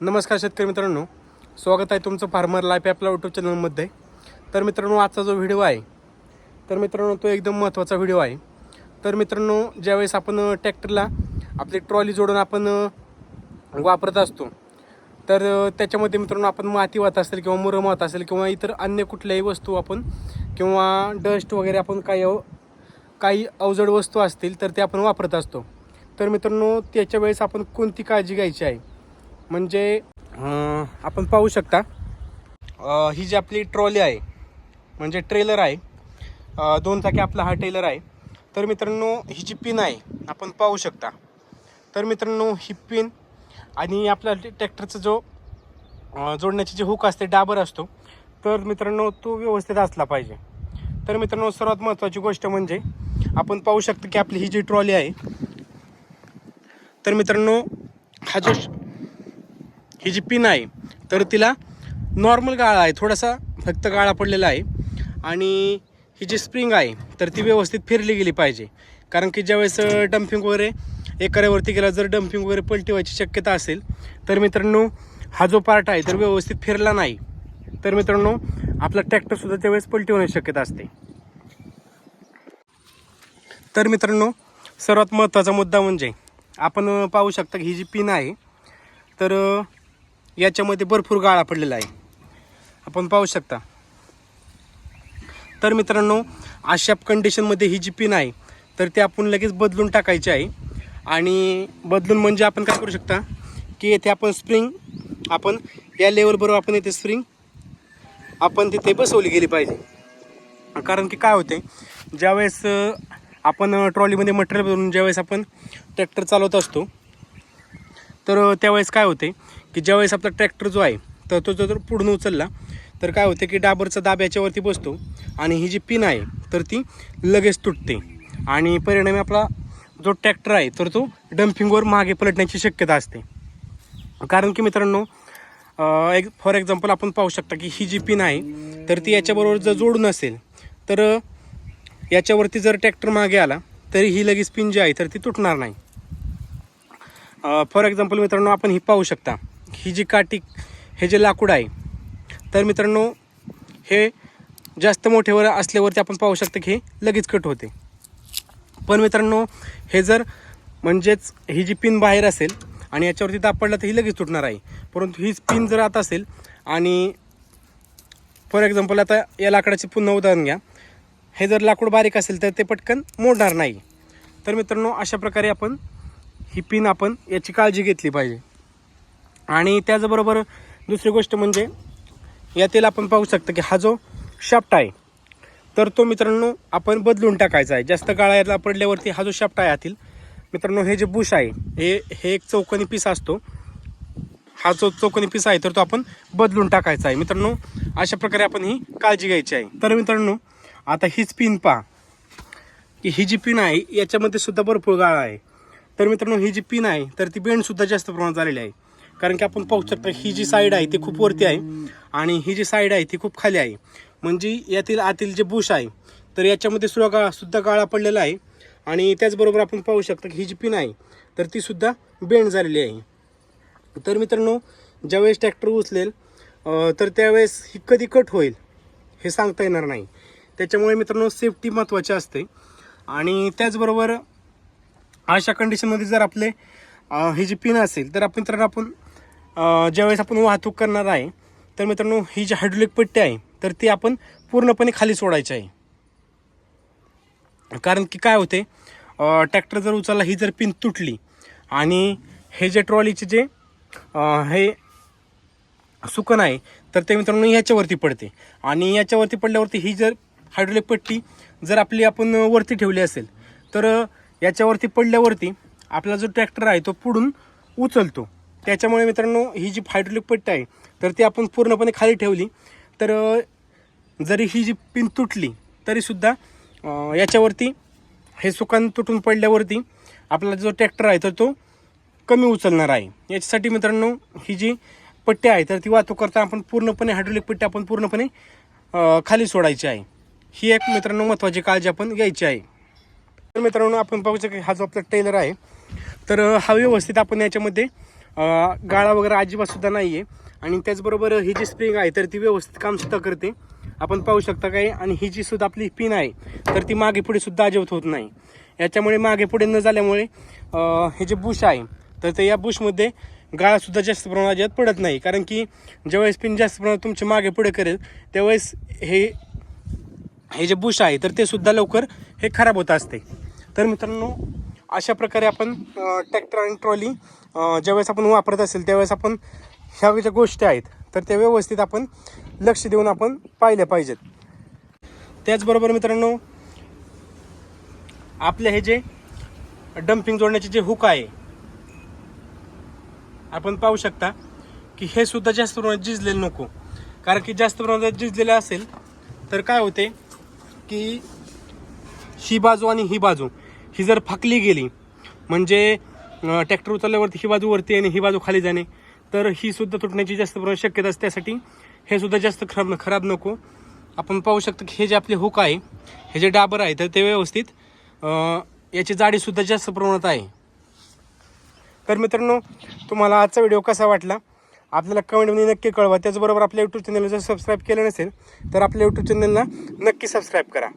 नमस्कार शेतकरी मित्रांनो. स्वागत आहे तुमचं फार्मर लाईफ आपल्या यूट्यूब चॅनलमध्ये. तर मित्रांनो आजचा जो व्हिडिओ आहे तर मित्रांनो तो एकदम महत्त्वाचा व्हिडिओ आहे. तर मित्रांनो ज्यावेळेस आपण ट्रॅक्टरला आपली ट्रॉली जोडून आपण वापरत असतो तर त्याच्यामध्ये मित्रांनो आपण माती वाहत असेल किंवा मुरम वाहत असेल किंवा इतर अन्य कुठल्याही वस्तू आपण किंवा डस्ट वगैरे आपण काही काही अवजड वस्तू असतील तर ते आपण वापरत असतो. तर मित्रांनो त्याच्या वेळेस आपण कोणती काळजी घ्यायची आहे? म्हणजे आपण पाहू शकता ही जी आपली ट्रॉली आहे म्हणजे ट्रेलर आहे दोन चाकी आपला हा ट्रेलर आहे. तर मित्रांनो ही जी पिन आहे आपण पाहू शकता. तर मित्रांनो ही पिन आणि आपला ट्रॅक्टरचा जो जोडण्याची जे हुक असते डाबर असतो तर मित्रांनो तो व्यवस्थित असला पाहिजे. तर मित्रांनो सर्वात महत्त्वाची गोष्ट म्हणजे आपण पाहू शकतो की आपली ही जी ट्रॉली आहे तर मित्रांनो हा जो ही जी पिन आहे तर तिला नॉर्मल गाळा आहे थोडासा फक्त गाळा पडलेला आहे. आणि ही जी स्प्रिंग आहे तर ती व्यवस्थित फिरली गेली पाहिजे. कारण की ज्यावेळेस डम्पिंग वगैरे एकाऱ्यावरती गेला जर डम्पिंग वगैरे पलटी व्हायची शक्यता असेल तर मित्रांनो हा जो पार्ट आहे तर व्यवस्थित फिरला नाही तर मित्रांनो आपला ट्रॅक्टरसुद्धा त्यावेळेस पलटी होण्याची शक्यता असते. तर मित्रांनो सर्वात महत्त्वाचा मुद्दा म्हणजे आपण पाहू शकता की ही जी पिन आहे तर याच्यामध्ये भरपूर गाळा पडलेला आहे. आपण पाहू शकता. तर मित्रांनो अशा कंडिशनमध्ये ही जी पिन आहे तर ती आपण लगेच बदलून टाकायची आहे. आणि बदलून म्हणजे आपण काय करू शकता की येथे आपण स्प्रिंग आपण या लेवलबरोबर आपण येथे स्प्रिंग आपण तिथे बसवली गेली पाहिजे. कारण की काय होते ज्यावेळेस आपण ट्रॉलीमध्ये मटेरियल भरून ज्यावेळेस आपण ट्रॅक्टर चालवत असतो तर त्यावेळेस काय होते की ज्यावेळेस आपला ट्रॅक्टर जो आहे तर तो जर पुढून उचलला तर काय होते की डाबरचा दाब याच्यावरती बसतो आणि ही जी पिन आहे तर ती लगेच तुटते. आणि परिणामी आपला जो ट्रॅक्टर आहे तर तो डम्पिंगवर मागे पलटण्याची शक्यता असते. कारण की मित्रांनो एक फॉर एक्झाम्पल आपण पाहू शकता की ही जी पिन आहे तर ती याच्याबरोबर जर जोडून असेल तर याच्यावरती जर ट्रॅक्टर मागे आला तरी ही लगेच पिन जी आहे तर ती तुटणार नाही. फॉर एक्झाम्पल मित्रांनो आपण ही पाहू शकता. ही जी काठी हे जे लाकूड आहे तर मित्रांनो हे जास्त मोठेवर असल्यावरती आपण पाहू शकतो की हे लगेच कट होते. पण मित्रांनो हे जर म्हणजेच ही जी पिन बाहेर असेल आणि याच्यावरती दाब पडला तर ही लगेच तुटणार आहे. परंतु ही पिन जर आता असेल आणि फॉर एक्झाम्पल आता या लाकडाचे पुन्हा उदाहरण घ्या. हे जर लाकूड बारीक असेल तर ते पटकन मोडणार नाही. तर मित्रांनो अशा प्रकारे आपण ही पिन आपण याची काळजी घेतली पाहिजे. आणि त्याचबरोबर दुसरी गोष्ट म्हणजे यातील आपण पाहू शकतो की हा जो शाफ्ट आहे तर तो मित्रांनो आपण बदलून टाकायचा आहे. जास्त गाळायला पडल्यावरती हा जो शाफ्ट आहे यातील मित्रांनो हे जे बुश आहे हे हे एक चौकनी पीस असतो. हा जो चौकनी पीस आहे तर तो आपण बदलून टाकायचा आहे. मित्रांनो अशा प्रकारे आपण ही काळजी घ्यायची आहे. तर मित्रांनो आता हीच पिन पहा. की ही जी पिन आहे याच्यामध्ये सुद्धा भरपूर गाळा आहे. तर मित्रांनो ही जी पिन आहे तर ती बेंडसुद्धा जास्त प्रमाणात झालेली आहे. कारण की आपण पाहू शकता ही जी साईड आहे ती खूप वरती आहे आणि ही जी साईड आहे ती खूप खाली आहे. म्हणजे यातील आतील जे बुश आहे तर याच्यामध्ये सुद्धा गाळा सुद्धा गाळा पडलेला आहे. आणि त्याचबरोबर आपण पाहू शकता की ही जी पिन आहे तर ती सुद्धा बेंड झालेली आहे. तर मित्रांनो ज्यावेळेस ट्रॅक्टर उचलेल तर त्यावेळेस ही कधी कट होईल हे सांगता येणार नाही. त्याच्यामुळे मित्रांनो सेफ्टी महत्त्वाची असते. आणि त्याचबरोबर अशा कंडिशनमध्ये जर आपले ही जी पिन असेल तर आपण मित्रांनो आपण ज्यावेळेस आपण वाहतूक करणार आहे तर मित्रांनो ही जी हायड्रोलिक पट्टी आहे तर ती आपण पूर्णपणे खाली सोडायची आहे. कारण की काय होते ट्रॅक्टर जर उचलला ही जर पिन तुटली आणि हे जे ट्रॉलीचे जे हे सुकन आहे तर ते मित्रांनो ह्याच्यावरती पडते. आणि याच्यावरती पडल्यावरती ही जर हायड्रोलिक पट्टी जर आपली आपण वरती ठेवली असेल तर याच्यावरती पडल्यावरती आपला जो ट्रॅक्टर आहे तो पुढून उचलतो. त्याच्यामुळे मित्रांनो ही जी हायड्रोलिक पट्टी आहे तर ती आपण पूर्णपणे खाली ठेवली. तर जरी ही जी पिन तुटली तरीसुद्धा याच्यावरती हे सुकान तुटून पडल्यावरती आपला जो ट्रॅक्टर आहे तर तो कमी उचलणार आहे. याच्यासाठी मित्रांनो ही जी पट्टी आहे तर ती वाहतूक करताना आपण पूर्णपणे हायड्रोलिक पट्टी आपण पूर्णपणे खाली सोडायची आहे. ही एक मित्रांनो महत्त्वाची काळजी आपण घ्यायची आहे. तर मित्रांनो आपण पाहू शकतो हा जो आपला टेलर आहे तर हा व्यवस्थित आपण याच्यामध्ये गाळा वगैरे अजिबातसुद्धा नाही आहे आणि त्याचबरोबर ही जी स्प्रिंग आहे तर ती व्यवस्थित कामसुद्धा करते. आपण पाहू शकता काय आणि ही जी सुद्धा आपली पिन आहे तर ती मागे पुढे सुद्धा अजिबात होत नाही. याच्यामुळे मागे पुढे न झाल्यामुळे हे जे बुश आहे तर ते या बुशमध्ये गाळासुद्धा जास्त प्रमाणात अजिबात पडत नाही. कारण की ज्यावेळेस पिन जास्त प्रमाणात तुमचे मागे पुढे करेल त्यावेळेस हे हे जे बुश आहे तर ते सुद्धा लवकर हे खराब होत असते. तर मित्रांनो अशा प्रकारे आपण ट्रॅक्टर आणि ट्रॉली ज्यावेळेस आपण वापरत असेल त्यावेळेस आपण ह्या ज्या गोष्टी आहेत. तर त्या व्यवस्थित आपण लक्ष देऊन आपण पाहिल्या पाहिजेत. त्याचबरोबर मित्रांनो आपले हे जे डम्पिंग जोडण्याचे जे हुक आहे आपण पाहू शकता की हे सुद्धा जास्त प्रमाणात झिजलेलं नको. कारण की जास्त प्रमाणात झिजलेलं असेल तर काय होते की ही बाजू आणि ही बाजू ही जर फाकली गेली म्हणजे ट्रॅक्टर उचलल्यावरती ही बाजू वरती आणि ही बाजू खाली जाणे तर ही सुद्धा तुटण्याची जास्त प्रमाणात शक्यता असते. त्यासाठी हे सुद्धा जास्त खराब खराब नको. आपण पाहू शकतो की हे जे आपले हुक आहे हे जे डाबर आहे तर ते व्यवस्थित याची जाडीसुद्धा जास्त प्रमाणात आहे. तर मित्रांनो तुम्हाला आजचा व्हिडिओ कसा वाटला? आपल्याला कमेंटमध्ये नक्की कळवा. त्याचबरोबर आपल्या यूट्यूब चॅनलला जर सबस्क्राईब केलं नसेल तर आपल्या यूट्यूब चॅनलला नक्की सबस्क्राईब करा.